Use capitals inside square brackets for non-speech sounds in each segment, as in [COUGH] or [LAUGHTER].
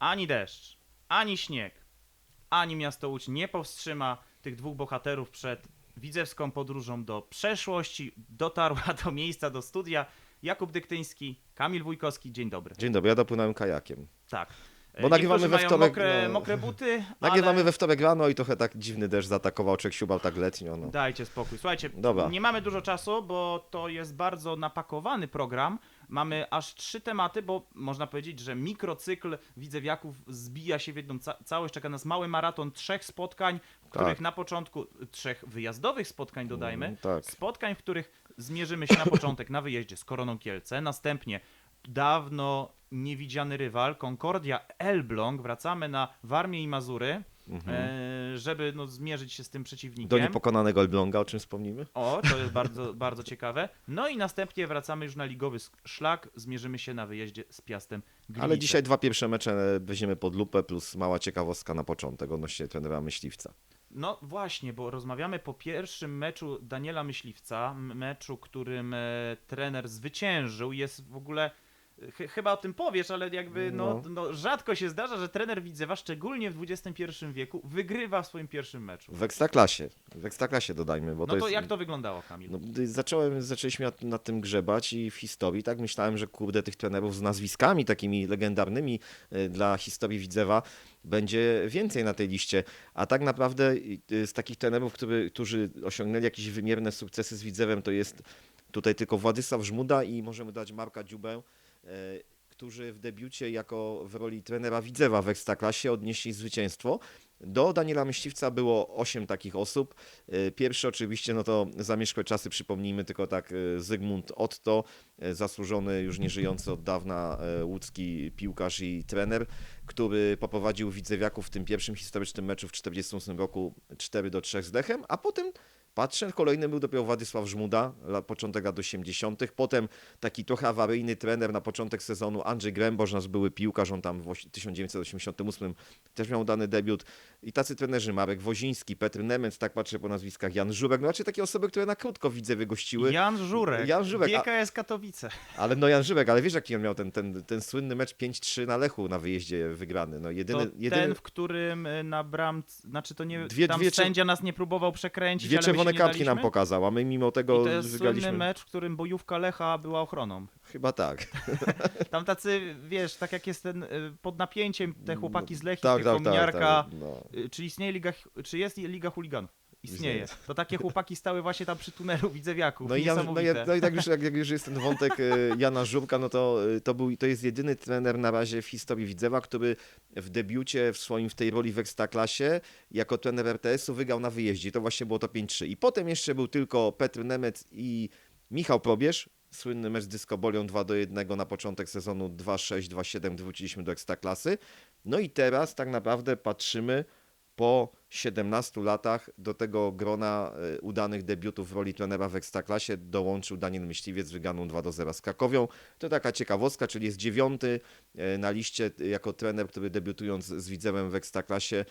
ani deszcz, ani śnieg, ani miasto Łódź nie powstrzyma tych dwóch bohaterów przed widzewską podróżą do przeszłości. Dotarła do miejsca, do studia. Jakub Dyktyński, Kamil Wójkowski, dzień dobry. Dzień dobry, ja dopłynąłem kajakiem. Tak. Bo nagrywamy we wtorek, Mokre, no. mokre buty, [LAUGHS] Nagrywamy ale... we wtorek rano i trochę tak dziwny deszcz zaatakował, czek siubał tak letnio. No. Dajcie spokój. Słuchajcie, Dobra. nie mamy dużo czasu, bo to jest bardzo napakowany program. Mamy aż trzy tematy, bo można powiedzieć, że mikrocykl widzewiaków zbija się w jedną ca- całość. Czeka nas mały maraton trzech spotkań, w których Tak. na początku trzech wyjazdowych spotkań dodajmy. Mm, tak. Spotkań, w których zmierzymy się na początek na wyjeździe z Koroną Kielce, następnie dawno niewidziany rywal Concordia Elbląg. Wracamy na Warmię i Mazury, e, żeby no, zmierzyć się z tym przeciwnikiem. Do niepokonanego Elbląga, o czym wspomnimy? O, to jest bardzo, [LAUGHS] bardzo ciekawe. No i następnie wracamy już na ligowy szlak. Zmierzymy się na wyjeździe z Piastem Gliwice. Ale dzisiaj dwa pierwsze mecze weźmiemy pod lupę, plus mała ciekawostka na początek odnośnie trenera Myśliwca. No właśnie, bo rozmawiamy po pierwszym meczu Daniela Myśliwca, meczu, którym e, trener zwyciężył. Jest w ogóle, chyba o tym powiesz, ale jakby no, No. no. rzadko się zdarza, że trener Widzewa, szczególnie w XXI wieku, wygrywa w swoim pierwszym meczu. W Ekstraklasie. W Ekstraklasie dodajmy, bo No to to jest... jak to wyglądało, Kamil? No, zacząłem, zaczęliśmy nad, nad tym grzebać i w historii tak myślałem, że kurde tych trenerów z nazwiskami takimi legendarnymi y, dla historii Widzewa będzie więcej na tej liście. A tak naprawdę y, z takich trenerów, który, którzy osiągnęli jakieś wymierne sukcesy z Widzewem, to jest tutaj tylko Władysław Żmuda i możemy dać Marka Dziubę, y, którzy w debiucie jako w roli trenera Widzewa w Ekstraklasie odnieśli zwycięstwo. Do Daniela Myśliwca było 8 takich osób. Y, Pierwszy oczywiście, no to zamieszkłe czasy, przypomnijmy tylko tak, y, Zygmunt Otto, zasłużony, już nieżyjący od dawna łódzki piłkarz i trener, który poprowadził Widzewiaków w tym pierwszym historycznym meczu w 1948 roku 4 do 3 z Lechem, a potem Patrzę, kolejny był dopiero Władysław Żmuda, początek lat 80. Potem taki trochę awaryjny trener na początek sezonu Andrzej Gręboż, nasz były piłkarz, on tam w oś- 1988 też miał dany debiut. I tacy trenerzy Marek Woziński, Petr Nemec, tak patrzę po nazwiskach, Jan Żurek, no raczej takie osoby, które na krótko widzę wygościły. Jan Żurek, Jan Żurek, GKS Katowice. Ale no Jan Żurek, ale wiesz jaki on miał ten, ten, ten słynny mecz 5-3 na Lechu na wyjeździe wygrany. No jedyny, To jedyny, ten, w którym y, na bramce, znaczy to nie, Dwie- tam dwie sędzia nas nie próbował przekręcić, dwie ale czerwone nie kartki nam daliśmy. pokazał, a my mimo I tego to jest wygraliśmy. słynny mecz, w którym bojówka Lecha była ochroną. Chyba tak. [LAUGHS] Tam tacy, wiesz, tak jak jest ten y, pod napięciem te chłopaki z Lechi, tak, tak, tak, tak, no. y, czy istnieje liga, czy jest liga chuliganów? Istnieje. To takie chłopaki stały właśnie tam przy tunelu Widzewiaków. No i, ja, no, ja, no i tak już, jak, jak już jest ten wątek e, Jana Żurka, no to, e, to, był, to jest jedyny trener na razie w historii Widzewa, który w debiucie w swoim, w tej roli w Ekstraklasie jako trener RTS-u wygrał na wyjeździe. To właśnie było to 5-3. I potem jeszcze był tylko Petr Nemec i Michał Probierz. Słynny mecz z Dyskobolią 2 do 1 na początek sezonu 2-6, 2-7 wróciliśmy do Ekstraklasy. No i teraz tak naprawdę patrzymy po 17 latach do tego grona e, udanych debiutów w roli trenera w Ekstraklasie dołączył Daniel Myśliwiec z wygraną 2 do 0 z Krakowią. To taka ciekawostka, czyli jest dziewiąty e, na liście e, jako trener, który debiutując z Widzewem w Ekstraklasie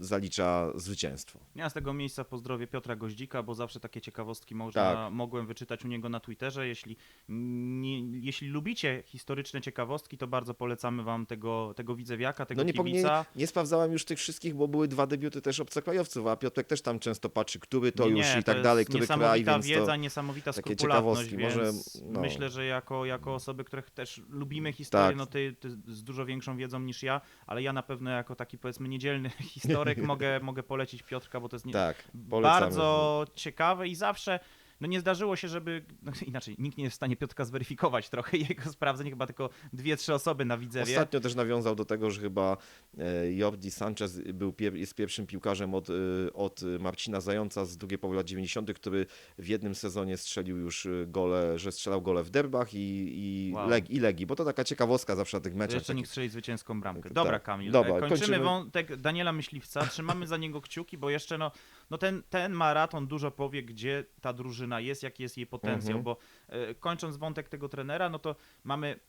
zalicza zwycięstwo. Ja z tego miejsca pozdrowię Piotra Goździka, bo zawsze takie ciekawostki można, Tak. mogłem wyczytać u niego na Twitterze. Jeśli, nie, jeśli lubicie historyczne ciekawostki, to bardzo polecamy wam tego, tego widzewiaka, tego No nie, po- nie, kibica. nie sprawdzałem już tych wszystkich, bo były dwa debiuty też obcokrajowców, a Piotrek też tam często patrzy, który to Nie, już nie, i tak jest dalej, który kraj, Niesamowita więc wiedza, to... niesamowita takie ciekawostki. Może, no. myślę, że jako, jako osoby, które też lubimy historię, Tak. no ty, ty z dużo większą wiedzą niż ja, ale ja na pewno jako taki powiedzmy niedzielny [LAUGHS] historyk [LAUGHS] mogę, mogę polecić Piotrka, bo to jest nie, Tak, polecamy. bardzo ciekawe i zawsze no nie zdarzyło się, żeby, no [LAUGHS] inaczej, nikt nie jest w stanie Piotrka zweryfikować trochę [LAUGHS] jego sprawdzeń, chyba tylko dwie, trzy osoby na Widzewie. Ostatnio też nawiązał do tego, że chyba e, Jordi Sanchez był jest pierwszym piłkarzem od, e, od Marcina Zająca z drugiej połowy lat 90., który w jednym sezonie strzelił już e, gole, że strzelał gole w derbach i, i, Wow. leg, i Legii, bo to taka ciekawostka zawsze na tych meczach. Jeszcze takich. strzeli zwycięską bramkę. Tak. Dobra, Kamil. Dobra, kończymy, kończymy. wątek Daniela Myśliwca. Trzymamy za niego kciuki, bo jeszcze no, no ten, ten maraton dużo powie, gdzie ta drużyna jest, jaki jest jej potencjał, Mhm. bo e, kończąc wątek tego trenera, no to mamy,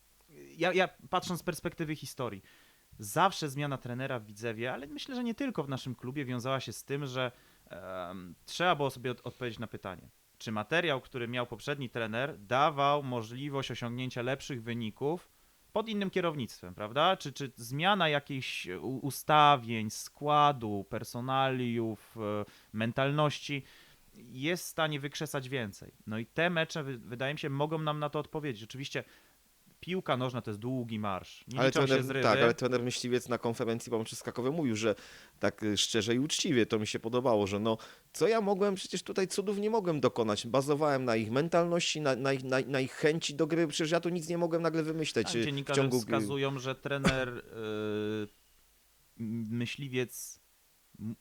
ja, ja patrząc z perspektywy historii, zawsze zmiana trenera w Widzewie, ale myślę, że nie tylko w naszym klubie wiązała się z tym, że trzeba było sobie od, odpowiedzieć na pytanie, czy materiał, który miał poprzedni trener, dawał możliwość osiągnięcia lepszych wyników pod innym kierownictwem, prawda? Czy, czy zmiana jakichś u- ustawień, składu, personaliów, e, mentalności jest w stanie wykrzesać więcej. No i te mecze, wy- wydaje mi się, mogą nam na to odpowiedzieć. Oczywiście piłka nożna to jest długi marsz. Nie ale liczą się trener, zrywy. tak, ale trener Myśliwiec na konferencji pomocy Skakowej mówił, że tak y, szczerze i uczciwie to mi się podobało, że no co ja mogłem, przecież tutaj cudów nie mogłem dokonać. Bazowałem na ich mentalności, na, na, ich, na, na ich chęci do gry, przecież ja tu nic nie mogłem nagle wymyśleć Tak, y, w dziennikarze ciągu gry. wskazują, że trener y, m- myśliwiec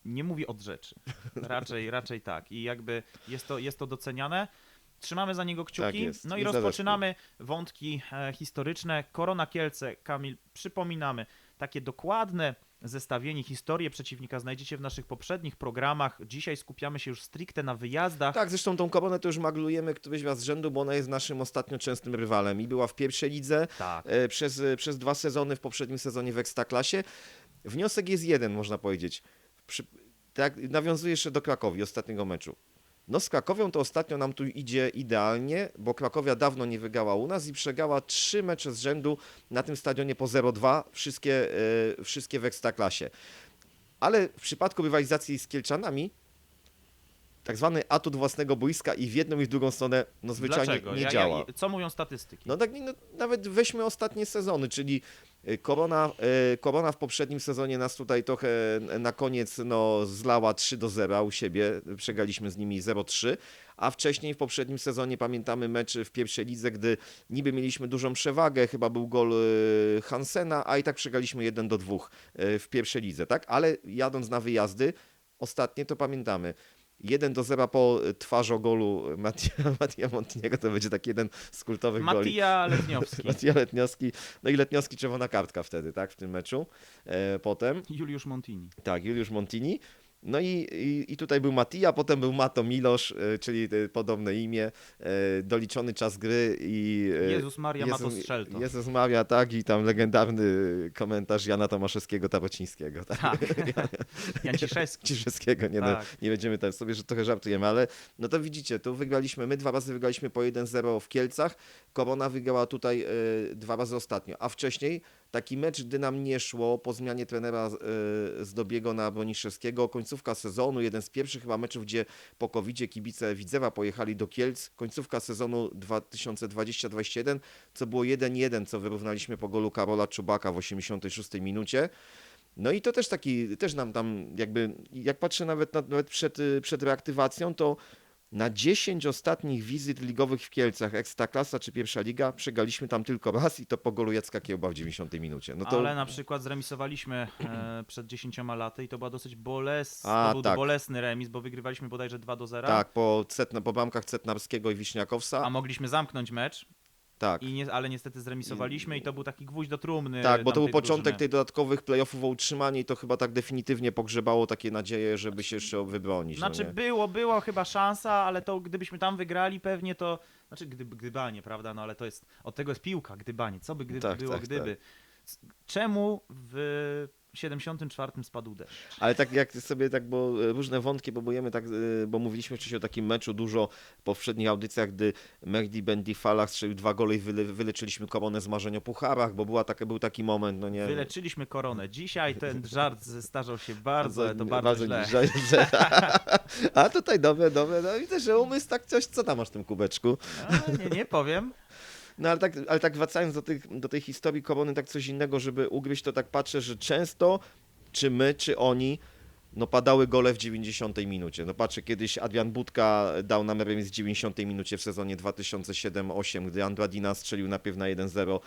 nie mówi od rzeczy. Raczej, raczej tak. I jakby jest to, jest to doceniane. Trzymamy za niego kciuki. Tak jest. No i rozpoczynamy wątki e, historyczne. Korona Kielce, Kamil, przypominamy, takie dokładne zestawienie, historię przeciwnika znajdziecie w naszych poprzednich programach. Dzisiaj skupiamy się już stricte na wyjazdach. Tak, zresztą tą koronę to już maglujemy któryś raz z rzędu, bo ona jest naszym ostatnio częstym rywalem i była w pierwszej lidze Tak. e, przez, e, przez dwa sezony, w poprzednim sezonie w Ekstraklasie. Wniosek jest jeden, można powiedzieć. Przy, tak, nawiązuję jeszcze do Krakowi, ostatniego meczu. No z Krakowią to ostatnio nam tu idzie idealnie, bo Krakowia dawno nie wygrała u nas i przegrała trzy mecze z rzędu na tym stadionie po 0-2, wszystkie, e, wszystkie w Ekstraklasie. Ale w przypadku rywalizacji z Kielczanami tak zwany atut własnego boiska i w jedną i w drugą stronę no zwyczajnie Dlaczego? nie Ja- działa. Ja, co mówią statystyki? No tak, no, nawet weźmy ostatnie sezony, czyli Korona, y, Korona w poprzednim sezonie nas tutaj trochę na koniec no, zlała 3 do 0 a u siebie, przegraliśmy z nimi 0-3, a wcześniej w poprzednim sezonie pamiętamy mecz w pierwszej lidze, gdy niby mieliśmy dużą przewagę, chyba był gol y, Hansena, a i tak przegraliśmy 1 do 2 y, w pierwszej lidze, tak? Ale jadąc na wyjazdy, ostatnie to pamiętamy. 1 do 0 po y, twarzogolu Mattia, [LAUGHS] Mattia Montiniego, to będzie taki jeden z kultowych goli. Matija Letniowski. [LAUGHS] Mattia Letniowski, no i Letniowski czerwona kartka wtedy, tak, w tym meczu. E, potem, Juliusz Montini. tak, Juliusz Montini. No i, i, i tutaj był Matija, potem był Mato Milosz, e, czyli e, podobne imię, e, doliczony czas gry i... Jezus Maria Jezus- Mato Strzelto. Jezus Maria, tak, i tam legendarny komentarz Jana Tomaszewskiego, Tarocińskiego, tak. Tak. [LAUGHS] Janciszewski. Ciszewskiego, nie, no, Tak. nie będziemy tam sobie, że trochę żartujemy, ale no to widzicie, tu wygraliśmy, my dwa razy wygraliśmy po 1-0 w Kielcach, Korona wygrała tutaj dwa razy ostatnio, a wcześniej taki mecz, gdy nam nie szło po zmianie trenera e, z Dobiego na Broniszewskiego, końcówka sezonu, jeden z pierwszych chyba meczów, gdzie po covid kibice Widzewa pojechali do Kielc, końcówka sezonu 2020-2021, co było 1-1, co wyrównaliśmy po golu Karola Czubaka w 86 minucie. No i to też taki, też nam tam jakby, jak patrzę nawet, na, nawet przed, y, przed reaktywacją, to na 10 ostatnich wizyt ligowych w Kielcach, Ekstraklasa czy Pierwsza Liga, przegraliśmy tam tylko raz i to po golu Jacka Kiełba w 90 minucie. No to, Ale na przykład zremisowaliśmy e, [CLEARS THROAT] przed 10 laty i to była dosyć A, był tak. bolesny remis, bo wygrywaliśmy bodajże 2 do 0. tak, po, Cetna, po bramkach Cetnarskiego i Wiśniakowca, A mogliśmy zamknąć mecz, tak. i nie, ale niestety zremisowaliśmy i to był taki gwóźdź do trumny. Tak, bo to był początek drużyny. tych dodatkowych playoffów o utrzymanie i to chyba tak definitywnie pogrzebało takie nadzieje, żeby się jeszcze wybronić. Znaczy no było, było chyba szansa, ale to gdybyśmy tam wygrali pewnie to, znaczy gdyby, gdybanie, prawda, no ale to jest, od tego jest piłka, gdybanie, co by gdyby Tak, było, tak, gdyby. C- Czemu w 74 spadł deszcz? Ale tak jak sobie tak, bo e, różne wątki próbujemy, tak, e, bo mówiliśmy wcześniej o takim meczu dużo po poprzednich audycjach, gdy Mehdi Bendifala strzelił dwa gole i wyle, wyleczyliśmy koronę z marzeń o pucharach, bo była taka, był taki moment, no nie Wyleczyliśmy koronę. Dzisiaj ten żart zestarzał się bardzo, ale to bardzo, źle. źle. źle. [LAUGHS] A tutaj dobre, dobre, no widzę, że umysł tak coś, co tam masz w tym kubeczku? A, nie, nie powiem. No ale tak, ale tak wracając do, tych, do tej historii korony, tak coś innego, żeby ugryźć, to tak patrzę, że często czy my, czy oni, no padały gole w 90 minucie. No patrzę, kiedyś Adrian Budka dał nam remis w 90 minucie w sezonie 2007-2008, gdy Andradina strzelił najpierw na 1-0.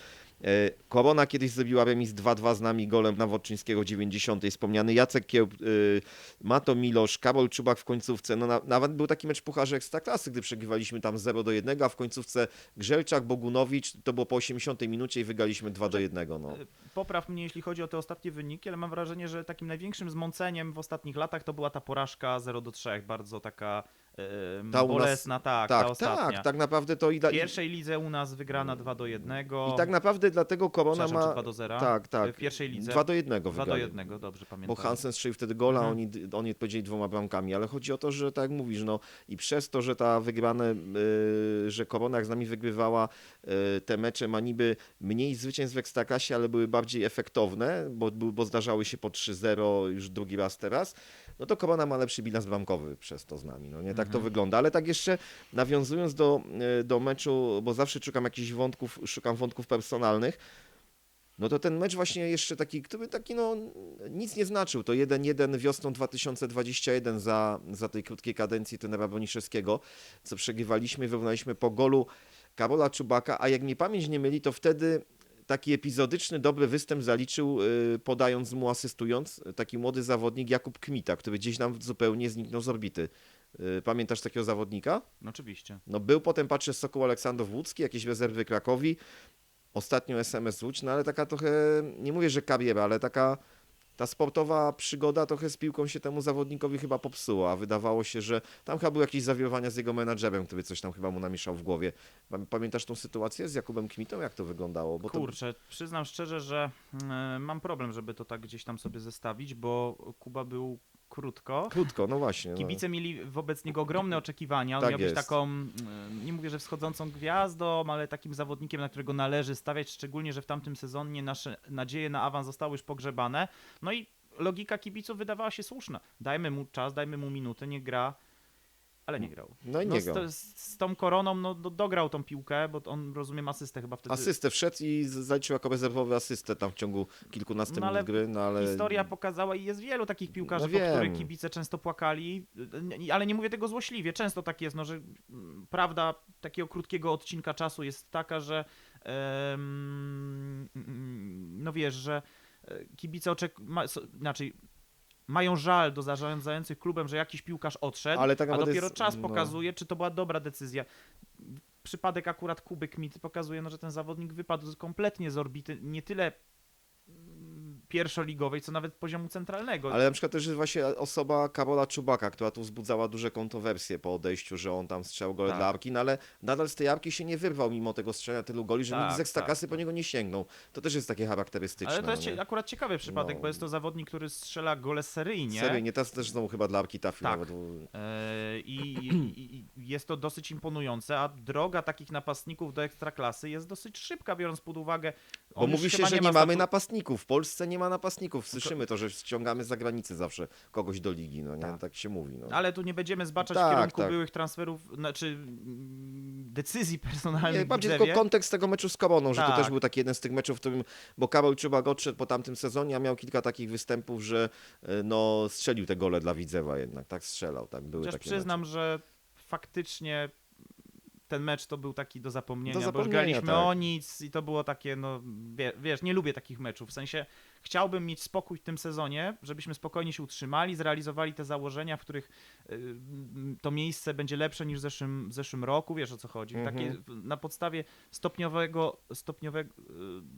E, Korona kiedyś zrobiła remis 2-2 z nami golem Nawodczyńskiego w 90. Wspomniany Jacek Kiełb, y, Mato Milosz, Karol Czubak w końcówce. No na, nawet był taki mecz Pucharze Ekstraklasy, gdy przegrywaliśmy tam 0 do 1, a w końcówce Grzelczak, Bogunowicz, to było po 80 minucie i wygraliśmy 2 do 1. No. Popraw mnie, jeśli chodzi o te ostatnie wyniki, ale mam wrażenie, że takim największym zmąceniem w ostatnich latach to była ta porażka 0 do 3, bardzo taka Ta u nas- bolesna, tak, ta tak, ostatnia. tak, tak naprawdę to i, da, pierwszej lidze u nas wygrana 2 do 1. i tak naprawdę dlatego korona ma 2 do 0? tak, tak. W pierwszej lidze 2 do 1 2 do wygrali. 1, dobrze Bo pamiętam. Hansen strzelił wtedy gola, Mhm. oni, oni odpowiedzieli dwoma bramkami, ale chodzi o to, że tak jak mówisz, no i przez to, że ta wygrane, y, że Korona jak z nami wygrywała y, te mecze, ma niby mniej zwycięstw w Ekstraklasie, ale były bardziej efektowne, bo, bo bo zdarzały się po 3-0 już drugi raz teraz, no to Korona ma lepszy bilans bramkowy przez to z nami, no nie, tak to Mhm. wygląda, ale tak jeszcze nawiązując do, y, do meczu, bo zawsze szukam jakichś wątków, szukam wątków personalnych, no to ten mecz właśnie jeszcze taki, który taki no nic nie znaczył. To 1-1 wiosną 2021 za, za tej krótkiej kadencji trenera Broniszewskiego, co przegrywaliśmy, wyrównaliśmy po golu Karola Czubaka, a jak mnie pamięć nie myli, to wtedy taki epizodyczny, dobry występ zaliczył, y, podając mu, asystując, taki młody zawodnik Jakub Kmita, który gdzieś nam zupełnie zniknął z orbity. Y, Pamiętasz takiego zawodnika? No, oczywiście. No był potem, patrzę, Sokół Aleksandrów Łódzki, jakieś rezerwy Krakowi, ostatnio SMS Łódź, no ale taka trochę, nie mówię, że kariera, ale taka ta sportowa przygoda trochę z piłką się temu zawodnikowi chyba popsuła, wydawało się, że tam chyba były jakieś zawirowania z jego menadżerem, który coś tam chyba mu namieszał w głowie. Pam- Pamiętasz tą sytuację z Jakubem Kmitą? Jak to wyglądało? Bo to... Kurczę, przyznam szczerze, że e, mam problem, żeby to tak gdzieś tam sobie zestawić, bo Kuba był krótko. Krótko, no właśnie. No. Kibice mieli wobec niego ogromne oczekiwania. On Tak miał być jest. taką, e, nie mówię, że wschodzącą gwiazdą, ale takim zawodnikiem, na którego należy stawiać, szczególnie, że w tamtym sezonie nasze nadzieje na awans zostały już pogrzebane. No i logika kibiców wydawała się słuszna. Dajmy mu czas, dajmy mu minutę, nie gra, ale nie grał. No i No, nie z, go. to- z, z tą koroną no, do, dograł tą piłkę, bo on, rozumiem, asystę chyba wtedy. Asystę wszedł i zaliczył jako rezerwowy asystę tam w ciągu kilkunastu No, ale minut gry, no ale... Historia pokazała i jest wielu takich piłkarzy, No po których kibice często płakali, ale nie mówię tego złośliwie. Często tak jest, no, że mm, prawda takiego krótkiego odcinka czasu jest taka, że em, mm, no wiesz, że e, kibice oczekują, inaczej mają żal do zarządzających klubem, że jakiś piłkarz odszedł, Ale tak a dopiero jest- czas no. pokazuje, czy to była dobra decyzja. Przypadek akurat Kuby Kmity pokazuje, no, że ten zawodnik wypadł kompletnie z orbity, nie tyle pierwszoligowej, co nawet poziomu centralnego. Ale na przykład też jest właśnie osoba Karola Czubaka, która tu wzbudzała duże kontrowersje po odejściu, że on tam strzał gole Tak. dla Arki, no ale nadal z tej Arki się nie wyrwał mimo tego strzelania tylu goli, że Tak, nikt z Ekstraklasy tak, po niego nie sięgnął. To też jest takie charakterystyczne. Ale to jest no nie? akurat ciekawy przypadek, No. bo jest to zawodnik, który strzela gole seryjnie. Seryjnie, teraz też znowu chyba dla Arki trafił Tak. nawet. E, I, i, I jest to dosyć imponujące, a droga takich napastników do ekstraklasy jest dosyć szybka, biorąc pod uwagę. Bo mówi się, że nie, ma mamy statu- napastników. W Polsce nie ma napastników. Słyszymy to, że ściągamy z zagranicy zawsze kogoś do ligi, no nie? Tak. Tak, się mówi. No. Ale tu nie będziemy zbaczać Tak, w kierunku tak. byłych transferów, znaczy mm, decyzji personalnych Nie, bardziej tylko kontekst tego meczu z Koroną, że to Tak. też był taki jeden z tych meczów, w którym, bo Karol Czubak odszedł po tamtym sezonie, a miał kilka takich występów, że e, no, strzelił te gole dla Widzewa jednak, tak strzelał, tak, były Chociaż takie przyznam, że faktycznie ten mecz to był taki do zapomnienia, Do bo zapomnienia, graliśmy tak. o nic i to było takie, no wie, wiesz, nie lubię takich meczów, w sensie chciałbym mieć spokój w tym sezonie, żebyśmy spokojnie się utrzymali, zrealizowali te założenia, w których y, to miejsce będzie lepsze niż w zeszłym, w zeszłym roku, wiesz o co chodzi, Mhm. takie na podstawie stopniowego, stopniowego,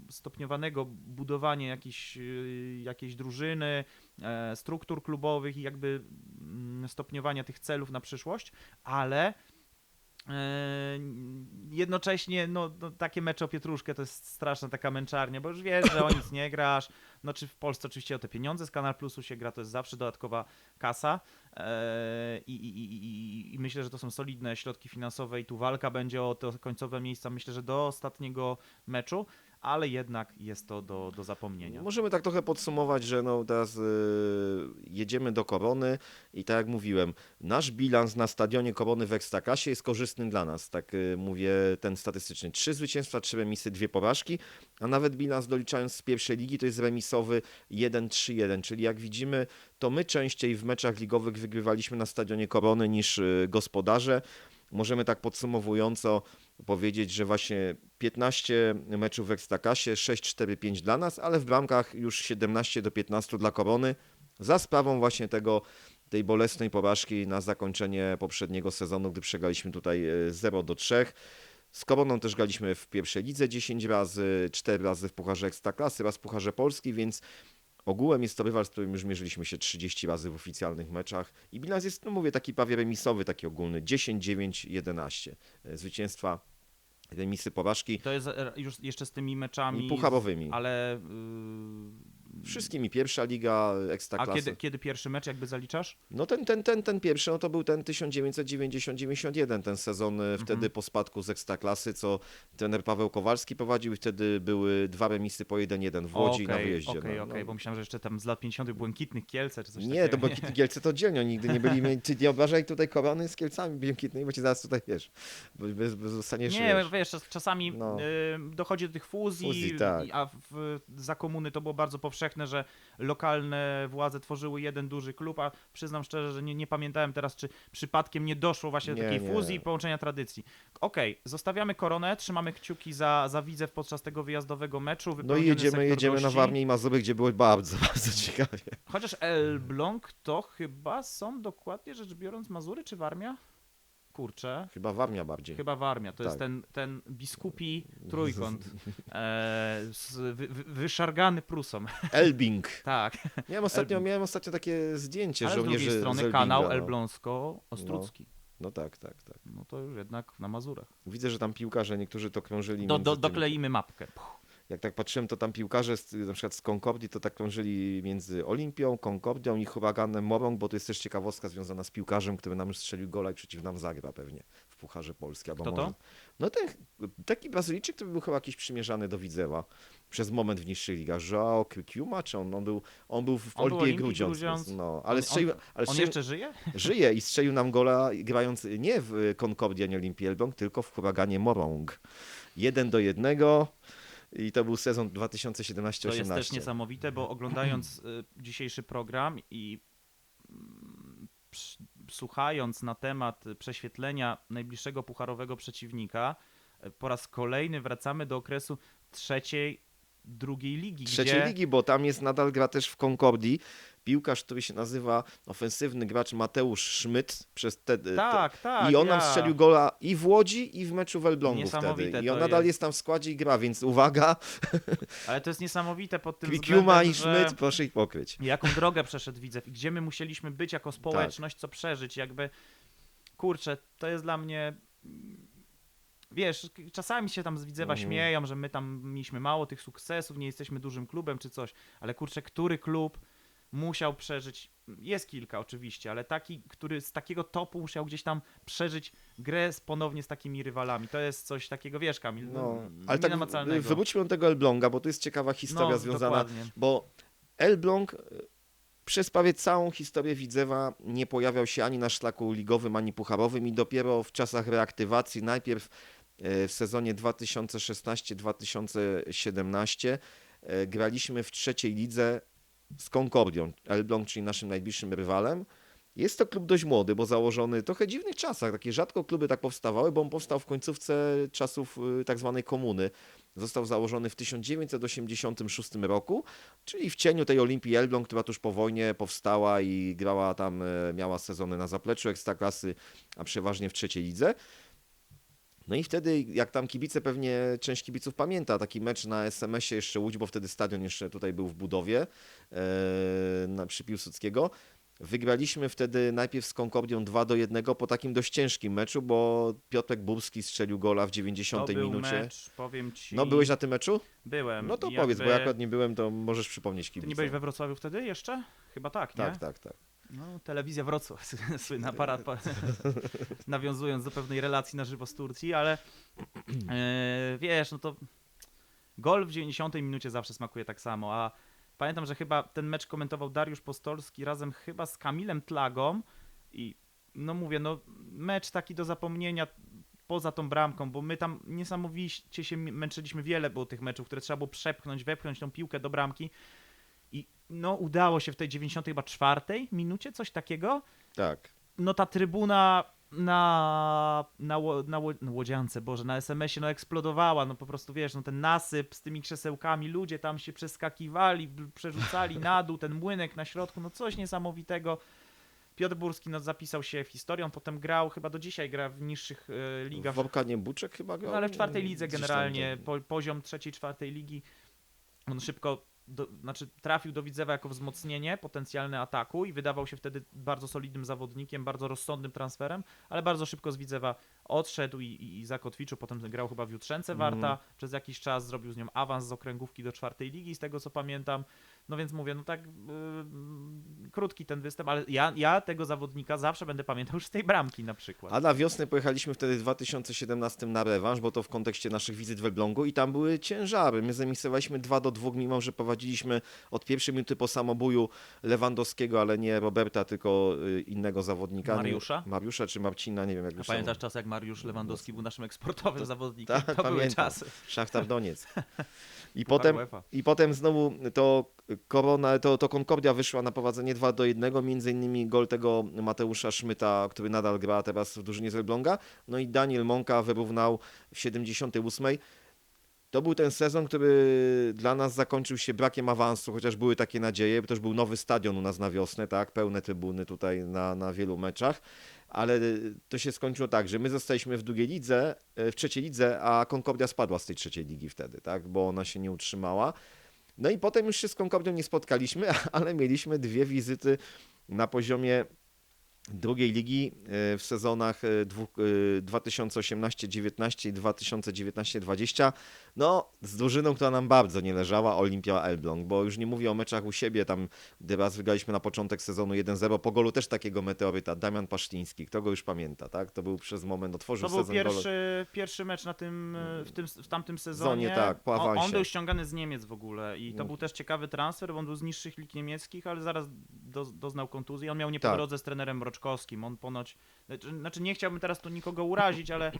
y, stopniowanego budowania jakiejś, y, jakiejś drużyny, e, struktur klubowych i jakby mm, stopniowania tych celów na przyszłość, ale jednocześnie no, no, takie mecze o pietruszkę to jest straszna taka męczarnia, bo już wiesz, że o nic nie grasz. No czy w Polsce oczywiście o te pieniądze z Kanal Plusu się gra, to jest zawsze dodatkowa kasa i, i, i, i, i myślę, że to są solidne środki finansowe i tu walka będzie o te końcowe miejsca, myślę, że do ostatniego meczu, ale jednak jest to do, do zapomnienia. Możemy tak trochę podsumować, że no teraz y, jedziemy do Korony i tak jak mówiłem, nasz bilans na stadionie Korony w Ekstraklasie jest korzystny dla nas, tak y, mówię ten statystyczny. Trzy zwycięstwa, trzy remisy, dwie porażki, a nawet bilans doliczając z pierwszej ligi to jest remisowy 1-3-1, czyli jak widzimy, to my częściej w meczach ligowych wygrywaliśmy na stadionie Korony niż y, gospodarze. Możemy tak podsumowująco powiedzieć, że właśnie 15 meczów w Ekstraklasie, 6-4-5 dla nas, ale w bramkach już 17 do 15 dla Korony za sprawą właśnie tego tej bolesnej porażki na zakończenie poprzedniego sezonu, gdy przegraliśmy tutaj e, 0 do 3. Z Koroną też graliśmy w pierwszej lidze 10 razy, 4 razy w Pucharze Ekstraklasy, raz w Pucharze Polski, więc Ogółem jest to rywal, z którym już mierzyliśmy się 30 razy w oficjalnych meczach i bilans jest, no mówię, taki prawie remisowy, taki ogólny 10-9-11. E, Zwycięstwa, remisy, porażki To jest e, już jeszcze z tymi meczami. pucharowymi. Ale. Wszystkimi, pierwsza liga, a ekstraklasa. kiedy, kiedy pierwszy mecz jakby zaliczasz? No ten, ten, ten, ten pierwszy, no to był ten 1990-91, ten sezon e, wtedy Mhm. po spadku z Ekstraklasy, co trener Paweł Kowalski prowadził i wtedy były dwa remisy po 1-1 w Łodzi na Okej, wyjeździe. Okej, no, okej, no. bo myślałem, że jeszcze tam z lat 50. Błękitnych Kielce czy coś Nie, takiego. to Błękitni Kielce to dzielnie, nigdy nie byli, ty nie obrażaj tutaj korony z Kielcami Błękitnymi, bo ci zaraz tutaj, wiesz, bo bez, bez zostaniesz, Nie, wiesz. wiesz, czas- czasami No. y, dochodzi do tych fuzji, Fuzji, tak. a w, za komuny to było bardzo powszechne, że lokalne władze tworzyły jeden duży klub, a przyznam szczerze, że nie, nie pamiętałem teraz, czy przypadkiem nie doszło właśnie do Nie, takiej nie. fuzji i połączenia tradycji. Okej, zostawiamy koronę, trzymamy kciuki za, za Widzew podczas tego wyjazdowego meczu. No i jedziemy, jedziemy na. Warmię i Mazury, gdzie było bardzo, [LAUGHS] bardzo ciekawie. Chociaż Elbląg to chyba są dokładnie rzecz biorąc Mazury czy Warmia? Kurczę. Chyba Warmia bardziej. Chyba Warmia, to jest Tak. ten, ten biskupi trójkąt, e, z, wy, wy, wyszargany Prusą. [LAUGHS] Elbing. tak, Miałem ostatnio, Elbing. miałem ostatnio takie zdjęcie ale z żołnierzy drugiej strony z Elbinga, kanał no. Elbląsko-Ostrucki. No tak, tak, tak. No to już jednak na Mazurach. Widzę, że tam piłkarze niektórzy to krążyli Do, do, dokleimy mapkę. Puh. Jak tak patrzyłem, to tam piłkarze z, na przykład z Concordii to tak krążyli między Olimpią, Concordią i Huraganem Morąg, bo to jest też ciekawostka związana z piłkarzem, który nam strzelił gola i przeciw nam zagra pewnie w Pucharze Polski. Albo Kto może... to? No ten taki Brazylijczyk, który był chyba jakiś przymierzany do Widzewa przez moment w niższych ligach. Joao Kiuma, czy on, on był, on był w On Olimpii Grudziądz. No, ale On- strzelił, on, ale on strzelił, jeszcze żyje? [LAUGHS] żyje i strzelił nam gola grając nie w Concordia, nie Olimpii Elbląg, tylko w Huraganie Morąg. Jeden do jednego i to był sezon 2017-18. To jest też niesamowite, bo oglądając y, dzisiejszy program i mm, słuchając na temat prześwietlenia najbliższego pucharowego przeciwnika, y, po raz kolejny wracamy do okresu trzeciej, drugiej ligi. Trzeciej gdzie... ligi, bo tam jest nadal gra też w Concordii. Piłkarz, który się nazywa ofensywny gracz Mateusz Szmyt przez te, te, Tak, tak. I on nam ja. strzelił gola i w Łodzi, i w meczu w Elblągu wtedy. I on nadal jest. jest tam w składzie i gra, więc uwaga, [LAUGHS] Ale to jest niesamowite pod tym Kwikiuma względem, i że... Szmyt, proszę ich pokryć. jaką drogę przeszedł Widzew i gdzie my musieliśmy być jako społeczność, co przeżyć, jakby kurczę, to jest dla mnie wiesz, czasami się tam z Widzewa Mhm. śmieją, że my tam mieliśmy mało tych sukcesów, nie jesteśmy dużym klubem czy coś, ale kurczę, który klub musiał przeżyć, jest kilka oczywiście, ale taki, który z takiego topu musiał gdzieś tam przeżyć grę z, ponownie z takimi rywalami, to jest coś takiego, wiesz Kamil, No, mm, ale tak wróćmy do tego Elbląga, bo to jest ciekawa historia no, związana dokładnie. bo Elbląg e, przez prawie całą historię Widzewa nie pojawiał się ani na szlaku ligowym, ani pucharowym i dopiero w czasach reaktywacji, najpierw e, w sezonie 2016-2017 e, graliśmy w trzeciej lidze z Concordią, Elbląg, czyli naszym najbliższym rywalem. Jest to klub dość młody, bo założony trochę dziwnych czasach. Takie rzadko kluby tak powstawały, bo on powstał w końcówce czasów y, tak zwanej komuny. Został założony w 1986 roku, czyli w cieniu tej Olimpii Elbląg, która tuż po wojnie powstała i grała tam, e, miała sezony na zapleczu Ekstraklasy, a przeważnie w trzeciej lidze. No i wtedy, jak tam kibice, pewnie część kibiców pamięta taki mecz na SMS-ie jeszcze Łódź, bo wtedy stadion jeszcze tutaj był w budowie e, na, przy Piłsudskiego. Wygraliśmy wtedy najpierw z Concordią 2 do 1 po takim dość ciężkim meczu, bo Piotrek Burski strzelił gola w 90 to był minucie. mecz, powiem ci... No byłeś na tym meczu? Byłem. No to i powiedz, bo jakby- ja akurat nie byłem, to możesz przypomnieć Ty kibicom. nie byłeś we Wrocławiu wtedy jeszcze? Chyba tak, nie? Tak, tak, tak. No, telewizja Wrocław, [LAUGHS] słynna aparat, pa- [LAUGHS] nawiązując do pewnej relacji na żywo z Turcji, ale e, wiesz, no to gol w 90 minucie zawsze smakuje tak samo, a pamiętam, że chyba ten mecz komentował Dariusz Postolski razem chyba z Kamilem Tlagą i no mówię, no mecz taki do zapomnienia poza tą bramką, bo my tam niesamowicie się męczyliśmy, wiele było tych meczów, które trzeba było przepchnąć, wepchnąć tą piłkę do bramki i no udało się w tej 94 chyba czwartej minucie, coś takiego. Tak. No ta trybuna na, na, na, na łodziance, Boże, na SMS-ie no eksplodowała, no po prostu wiesz, no ten nasyp z tymi krzesełkami, ludzie tam się przeskakiwali, przerzucali na dół, ten młynek na środku, no coś niesamowitego. Piotr Burski no, zapisał się w historię, on potem grał, chyba do dzisiaj gra w niższych e, ligach. W Orkanie Buczek chyba grał? No ale w czwartej lidze generalnie, po, poziom trzeciej, czwartej ligi, on szybko do, znaczy trafił do Widzewa jako wzmocnienie potencjalne ataku i wydawał się wtedy bardzo solidnym zawodnikiem, bardzo rozsądnym transferem, ale bardzo szybko z Widzewa odszedł i, i, i zakotwiczył, potem grał chyba w Jutrzence Warta, Mhm. przez jakiś czas zrobił z nią awans z okręgówki do czwartej ligi, z tego co pamiętam. No więc mówię, no tak yy, krótki ten występ, ale ja, ja tego zawodnika zawsze będę pamiętał już z tej bramki na przykład. A na wiosnę pojechaliśmy wtedy w 2017 na rewanż, bo to w kontekście naszych wizyt w Elblągu i tam były ciężary. My zemisowaliśmy 2 do 2, mimo że prowadziliśmy od pierwszej minuty po samobuju Lewandowskiego, ale nie Roberta, tylko y, innego zawodnika. Mariusza? Mariusza czy Marcina, nie wiem jak A już pamiętasz czas, jak Mariusz Lewandowski był naszym eksportowym zawodnikiem? tak, to były pamiętam. czasy. Szachtar Doniec. [LAUGHS] I potem, UEFA. I potem znowu to Korona, to, to Concordia wyszła na prowadzenie 2 do 1, między innymi gol tego Mateusza Szmyta, który nadal gra teraz w drużynie z Elbląga, no i Daniel Monka wyrównał w 78. To był ten sezon, który dla nas zakończył się brakiem awansu, chociaż były takie nadzieje, bo też był nowy stadion u nas na wiosnę, tak, pełne trybuny tutaj na, na wielu meczach, ale to się skończyło tak, że my zostaliśmy w drugiej lidze, e, w trzeciej lidze, a Concordia spadła z tej trzeciej ligi wtedy, tak, bo ona się nie utrzymała. No i potem już się z Concordią nie spotkaliśmy, [LAUGHS] ale mieliśmy dwie wizyty na poziomie drugiej ligi e, w sezonach e, dwu- e, 2018-19 i 2019-20. No, z drużyną, która nam bardzo nie leżała, Olimpia Elbląg, bo już nie mówię o meczach u siebie, tam gdy raz wygraliśmy na początek sezonu 1-0, po golu też takiego meteoryta, Damian Pasztyński, kto go już pamięta, tak? To był przez moment, otworzył To był sezon pierwszy, pierwszy mecz na tym, w, tym, w tamtym sezonie. Zonie, tak, po on, on awansie. był ściągany z Niemiec w ogóle i to No. był też ciekawy transfer, bo on był z niższych lig niemieckich, ale zaraz do, doznał kontuzji. On miał nie po Tak. drodze z trenerem Mroczkowskim. On ponoć, znaczy, znaczy nie chciałbym teraz tu nikogo urazić, ale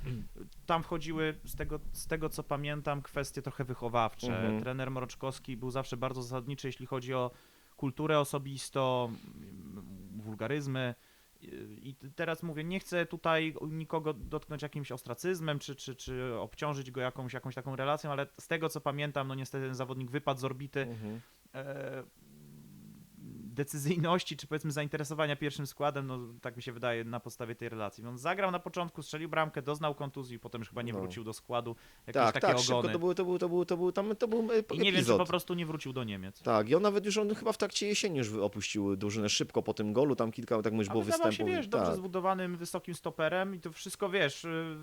tam wchodziły z tego, z tego co pamiętam kwestie trochę wychowawcze. Mhm. Trener Mroczkowski był zawsze bardzo zasadniczy, jeśli chodzi o kulturę osobistą, wulgaryzmy. I teraz mówię, nie chcę tutaj nikogo dotknąć jakimś ostracyzmem, czy, czy, czy obciążyć go jakąś, jakąś taką relacją, ale z tego co pamiętam, no niestety ten zawodnik wypadł z orbity Mhm. Decyzyjności, czy powiedzmy zainteresowania pierwszym składem, no tak mi się wydaje na podstawie tej relacji. On zagrał na początku, strzelił bramkę, doznał kontuzji, potem już chyba nie No. wrócił do składu. Jakieś Tak, takie tak, szybko ogony. to był, to był, to był, to był, tam, to był e, I nie wiem, czy po prostu nie wrócił do Niemiec. Tak, i on nawet już on chyba w trakcie jesieni już opuścił drużynę szybko po tym golu, tam kilka tak A było występów. się, wiesz, dobrze tak. zbudowanym, wysokim stoperem i to wszystko, wiesz, yy,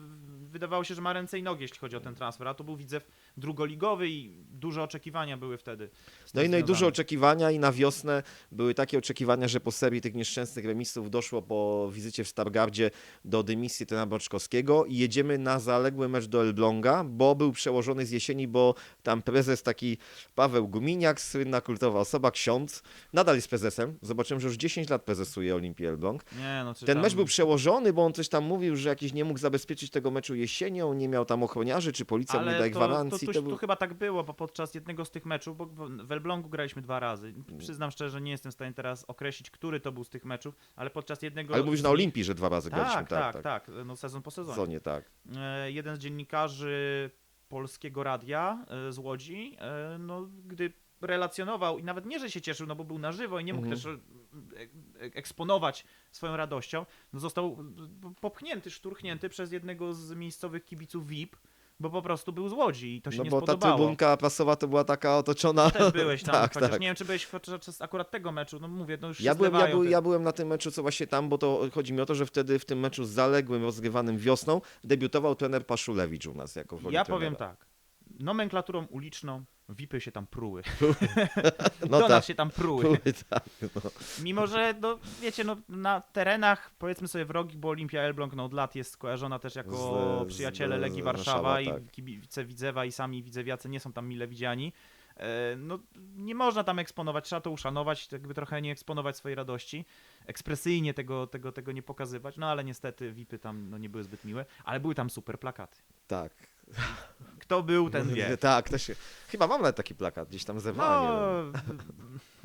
wydawało się, że ma ręce i nogi, jeśli chodzi o ten transfer, a to był Widzew drugoligowy i duże oczekiwania były wtedy. No i, no duże oczekiwania i na wiosnę były takie oczekiwania, że po serii tych nieszczęsnych remisów doszło po wizycie w Stargardzie do dymisji trenera Boczkowskiego i jedziemy na zaległy mecz do Elbląga, bo był przełożony z jesieni, bo tam prezes taki Paweł Guminiak, słynna kultowa osoba, ksiądz, nadal jest prezesem. Zobaczyłem, że już 10 lat prezesuje Olimpię Elbląg. Nie, no, Ten mecz był przełożony, bo on coś tam mówił, że jakiś nie mógł zabezpieczyć tego meczu jesienią, nie miał tam ochroniarzy, czy policja mu nie daje to, gwarancji. to, to, był- chyba tak było, bo podczas jednego z tych meczów, bo w- Elblągu graliśmy dwa razy. Przyznam szczerze, nie jestem w stanie teraz określić, który to był z tych meczów, ale podczas jednego... Ale mówisz na Olimpii, że dwa razy graliśmy. Tak, tak, tak, no sezon po sezonie. zonie, tak. E, jeden z dziennikarzy polskiego radia e, z Łodzi, e, no, gdy relacjonował i nawet nie, że się cieszył, no bo był na żywo i nie mógł Mhm. też eksponować swoją radością, no został popchnięty, szturchnięty przez jednego z miejscowych kibiców VIP, bo po prostu był z Łodzi i to się No nie bo ta spodobało. trybunka prasowa to była taka otoczona. Też byłeś tam, [LAUGHS] tak, chociaż tak. nie wiem, czy byłeś podczas akurat tego meczu, no mówię, no już się Ja byłem, ja, był, ja byłem na tym meczu, co właśnie tam, bo to chodzi mi o to, że wtedy w tym meczu zaległym, rozgrywanym wiosną, debiutował trener Paszulewicz u nas jako Ja powiem tak, nomenklaturą uliczną VIPy się tam pruły. [LAUGHS] [LAUGHS] No Do tak. nas się tam pruły. Były, tak, no. Mimo, że no, wiecie, no, na terenach, powiedzmy sobie wrogich, bo Olimpia Elbląg no, od lat jest skojarzona też jako Z- z- przyjaciele z Legii Warszawa, Warszawa, tak. i kibice Widzewa i sami Widzewiacy nie są tam mile widziani. E, No, nie można tam eksponować, trzeba to uszanować, jakby trochę nie eksponować swojej radości, ekspresyjnie tego, tego, tego nie pokazywać, no ale niestety VIPy tam no, nie były zbyt miłe, ale były tam super plakaty. tak. Kto był, ten wie. [LAUGHS] Tak, to się... Chyba mam nawet taki plakat gdzieś tam ze No,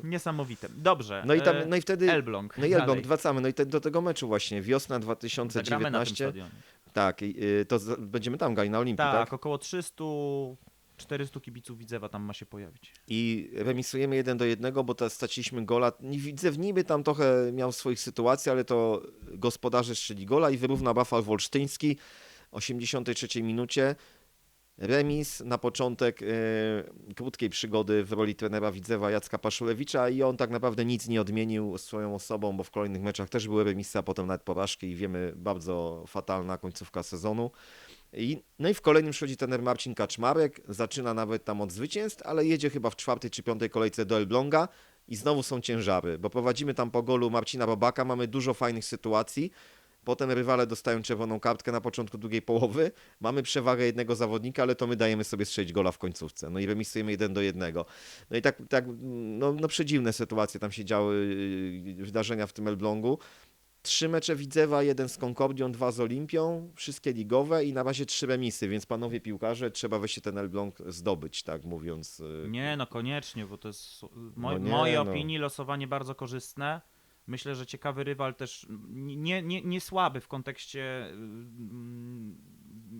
niesamowite. Dobrze. no i tam, e, no i wtedy... Elbląg. No i Elbląg, wracamy, no i te, do tego meczu właśnie, wiosna Zagramy na tym 2019, stadionie. tak, y, to będziemy tam grali na Olimpii, tak? Tak, około 300 400 kibiców Widzewa tam ma się pojawić. I remisujemy jeden do jednego, bo teraz straciliśmy gola. Nie widzę w niby tam trochę miał swoich sytuacji, ale to gospodarze strzeli gola i wyrówna Rafał Wolsztyński w 83 minucie. Remis na początek e, krótkiej przygody w roli trenera Widzewa Jacka Paszulewicza i on tak naprawdę nic nie odmienił swoją osobą, bo w kolejnych meczach też były remisy, a potem nawet porażki i wiemy, bardzo fatalna końcówka sezonu. I, no i w kolejnym przychodzi trener Marcin Kaczmarek, zaczyna nawet tam od zwycięstw, ale jedzie chyba w czwartej czy piątej kolejce do Elbląga i znowu są ciężary, bo prowadzimy tam po golu Marcina Robaka, mamy dużo fajnych sytuacji, potem rywale dostają czerwoną kartkę na początku drugiej połowy, mamy przewagę jednego zawodnika, ale to my dajemy sobie strzelić gola w końcówce, no i remisujemy jeden do jednego. No i tak, tak no, no przedziwne sytuacje tam się działy, yy, wydarzenia w tym Elblągu. Trzy mecze Widzewa, jeden z Concordią, dwa z Olimpią, wszystkie ligowe i na razie trzy remisy, więc panowie piłkarze, trzeba weź się ten Elbląg zdobyć, tak mówiąc. yy, Nie, no koniecznie, bo to jest w mo- No nie, mojej no. opinii losowanie bardzo korzystne. Myślę, że ciekawy rywal też nie, nie, nie słaby w kontekście mm,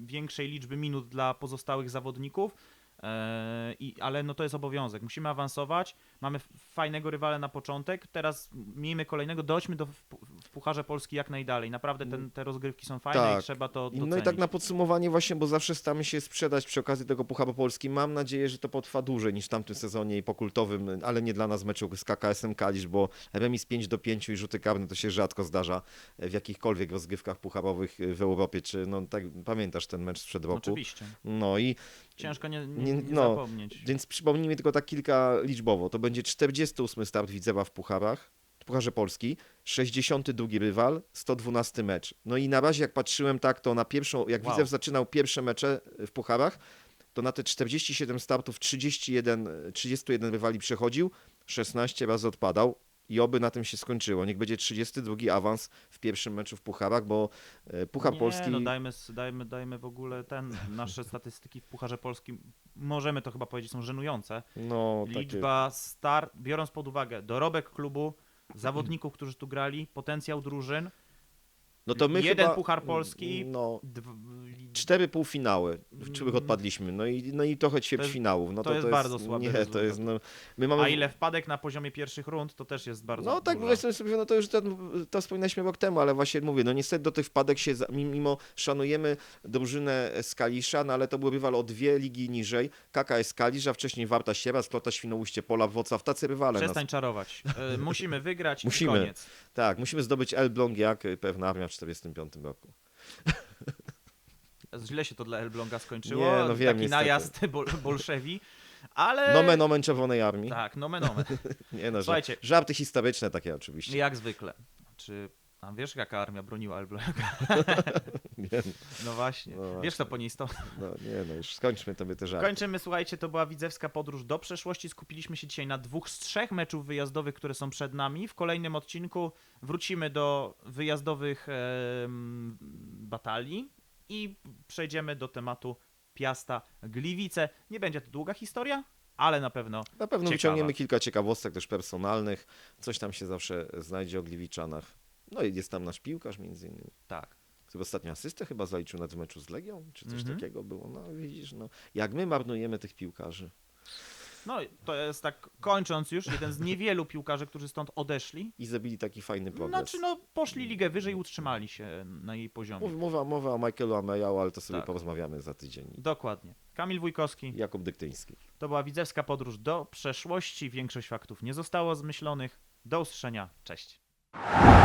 większej liczby minut dla pozostałych zawodników. E, I, ale no to jest obowiązek. Musimy awansować. Mamy fajnego rywala na początek. Teraz miejmy kolejnego. Dojdźmy do w, w Pucharze Polski jak najdalej. Naprawdę ten, te rozgrywki są fajne Tak. i trzeba to docenić. No i tak na podsumowanie właśnie, bo zawsze staramy się sprzedać przy okazji tego Pucharu Polski. Mam nadzieję, że to potrwa dłużej niż w tamtym sezonie i po kultowym, ale nie dla nas meczu z KKS-em Kalisz, bo remis 5 do 5 i rzuty karne to się rzadko zdarza w jakichkolwiek rozgrywkach pucharowych w Europie, czy no tak pamiętasz ten mecz sprzed roku. Oczywiście. No i Ciężko nie, nie, Nie- no, zapomnieć. Więc przypomnijmy tylko tak kilka liczbowo. To będzie 48 start Widzewa w Pucharach, w Pucharze Polski, 62 rywal, 112 mecz. No i na razie jak patrzyłem tak, to na pierwszą, jak Wow. Widzew zaczynał pierwsze mecze w Pucharach, to na te 47 startów 31, 31 rywali przechodził, 16 razy odpadał. I oby na tym się skończyło. Niech będzie 32 awans w pierwszym meczu w Pucharach, bo e, Puchar nie, Polski... No dajmy, dajmy, dajmy w ogóle ten. Nasze statystyki w Pucharze Polskim, możemy to chyba powiedzieć, są żenujące. No, takie... Liczba start, biorąc pod uwagę dorobek klubu, zawodników, którzy tu grali, potencjał drużyn, No to my jeden chyba... Puchar Polski, No, cztery półfinały, w których Mm. odpadliśmy, no i, no i trochę ćwierćfinałów. No to jest bardzo słaby Nie, to jest, no, my mamy... a ile wpadek na poziomie pierwszych rund, to też jest bardzo No tak, powiedzmy sobie, no to już to, to wspominaliśmy rok temu, ale właśnie mówię, no niestety do tych wpadek się, mimo szanujemy drużynę z Kalisza, no ale to był rywal o dwie ligi niżej, KKS Kalisz, a wcześniej Warta Sieraz, Klota Świnoujście, Pola Wrocław, tacy rywale Przestań nas. czarować. E, musimy wygrać Musimy. i koniec. Tak, musimy zdobyć Elbląg jak pewna armia w 45 roku. [LAUGHS] Źle się to dla Elbląga skończyło. Nie, no wiem, Taki niestety. najazd [LAUGHS] bol, bolszewi. Ale... Nomen omen Czerwonej Armii. Tak, nomen omen. [LAUGHS] Nie no, Słuchajcie. żarty, żarty historyczne takie oczywiście. Jak zwykle. Czy a wiesz, jaka armia broniła Elbląga? [LAUGHS] Nie, No właśnie. No Wiesz, właśnie. co po niej stoi. no, nie no, już skończmy tobie te żarty. Kończymy, słuchajcie, to była widzewska podróż do przeszłości. Skupiliśmy się dzisiaj na dwóch z trzech meczów wyjazdowych, które są przed nami. W kolejnym odcinku wrócimy do wyjazdowych em, batalii i przejdziemy do tematu Piasta Gliwice. Nie będzie to długa historia, ale na pewno Na pewno Ciekawa. wyciągniemy kilka ciekawostek też personalnych. Coś tam się zawsze znajdzie o Gliwiczanach. No i jest tam nasz piłkarz między innymi, tak. który ostatnio asystę chyba zaliczył nawet w meczu z Legią, czy coś Mhm. takiego było. No widzisz, no jak my marnujemy tych piłkarzy. No to jest tak, kończąc już, jeden z niewielu piłkarzy, którzy stąd odeszli. I zrobili taki fajny progres. Znaczy, no, poszli ligę wyżej i utrzymali się na jej poziomie. Mowa, mowa o Michaelu Amejał, ale to sobie Tak. porozmawiamy za tydzień. Dokładnie. Kamil Wójkowski. Jakub Dyktyński. To była widzewska podróż do przeszłości. Większość faktów nie zostało zmyślonych. Do usłyszenia. Cześć. you